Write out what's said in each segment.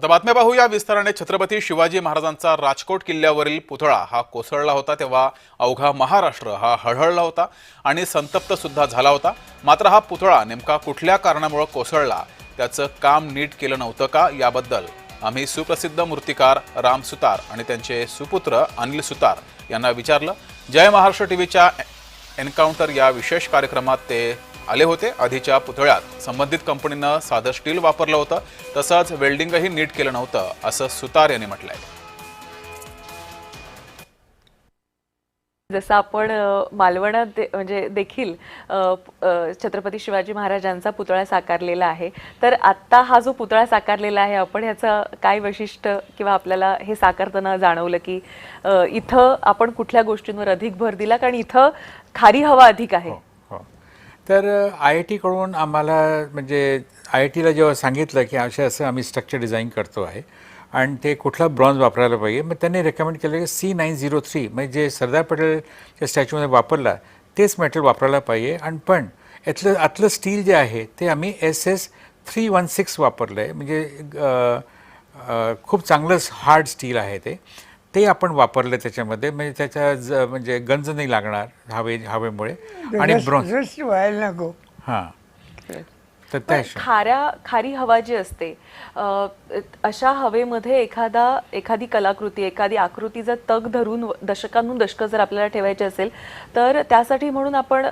आता बातम्या पाहूया. विस्ताराने छत्रपती शिवाजी महाराजांचा राजकोट किल्ल्यावरील पुतळा हा कोसळला होता तेव्हा अवघा महाराष्ट्र हा हळहळला होता आणि संतप्त सुद्धा झाला होता. मात्र हा पुतळा नेमका कुठल्या कारणामुळे कोसळला? त्याचं काम नीट केलं नव्हतं का? याबद्दल आम्ही सुप्रसिद्ध मूर्तिकार राम सुतार आणि त्यांचे सुपुत्र अनिल सुतार यांना विचारलं. जय महाराष्ट्र टीव्हीच्या एन्काउंटर या विशेष कार्यक्रमात ते आले होते. आधीच्या पुतळ्यात संबंधित कंपनीनं साधं स्टील वापरलं होतं. तसंच वेल्डिंगही नीट केलं नव्हतं असं सुतार यांनी म्हटलं आहे जसं आपण मालवणात दे- म्हणजे देखील छत्रपती शिवाजी महाराजांचा पुतळा साकारलेला आहे. तर आत्ता हा जो पुतळा साकारलेला आहे आपण ह्याचं काय वैशिष्ट्य किंवा आपल्याला हे साकारताना जाणवलं की इथं आपण कुठल्या गोष्टींवर अधिक भर दिला? कारण इथं खारी हवा अधिक आहे. हो, हो. तर आय आय टीकडून आम्हाला म्हणजे आय आय टीला जेव्हा सांगितलं की असे असं आम्ही स्ट्रक्चर डिझाईन करतो आहे आणि ते कुठला ब्रॉन्झ वापरायला पाहिजे मग त्यांनी रेकमेंड केलं की सी नाईन झिरो थ्री म्हणजे जे सरदार पटेलच्या स्टॅच्यूमध्ये वापरला तेच मेटल वापरायला पाहिजे आणि पण यातलं आतलं स्टील जे आहे ते आम्ही S S three one six वापरलं आहे म्हणजे खूप चांगलंच हार्ड स्टील आहे ते ते आपण वापरलं त्याच्यामध्ये म्हणजे त्याच्या ज म्हणजे गंज नाही लागणार हवे हवेमुळे आणि ब्रॉन्झ व्हायला नको हां पण खाऱ्या खारी हवा जी असते अशा हवेमध्ये एखादा एखादी कलाकृती एखादी आकृती जर तग धरून दशकांहून दशकं जर आपल्याला ठेवायची असेल तर त्यासाठी म्हणून आपण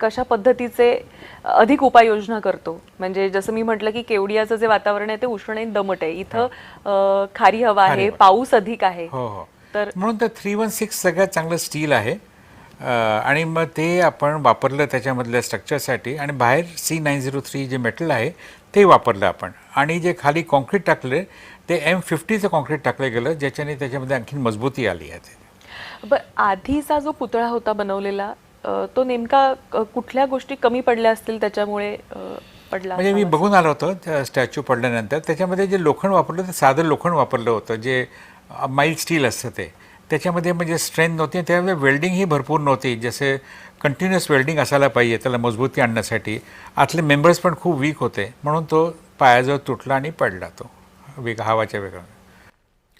कशा पद्धतीचे अधिक उपाययोजना करतो? म्हणजे जसं मी म्हटलं की केवडियाचं जे वातावरण आहे ते उष्ण आणि दमट आहे. इथं खारी हवा आहे पाऊस अधिक आहे. हो हो. तर म्हणून तर थ्री वन सिक्स सगळ्यात चांगलं स्टील आहे. आणि मग ते आपण वापरलं त्याच्यामधल्या स्ट्रक्चरसाठी आणि बाहेर सी नाईन झिरो थ्री जे मेटल आहे ते वापरलं आपण. आणि जे खाली कॉन्क्रीट टाकले ते एम फिफ्टीचं कॉन्क्रीट टाकलं गेलं ज्याच्याने त्याच्यामध्ये आणखीन मजबूती आली आहे. ते बर आधीचा जो पुतळा होता बनवलेला तो नेमका कुठल्या गोष्टी कमी पडल्या असतील त्याच्यामुळे पडला म्हणजे मी? बघून आलो होतो त्या स्टॅच्यू पडल्यानंतर. त्याच्यामध्ये जे लोखंड वापरलं ते साधं लोखंड वापरलं होतं जे माईल स्टील असतं ते. त्याच्यामध्ये म्हणजे स्ट्रेंथ नव्हती आणि त्यामध्ये भरपूर नव्हती. जसे कंटिन्युअस वेल्डिंग असायला पाहिजे त्याला मजबूती आणण्यासाठी. आतले मेंबर्स पण खूप वीक होते. म्हणून तो पायाजवळ तुटला आणि पडला तो. वेग हवाच्या वेगाने.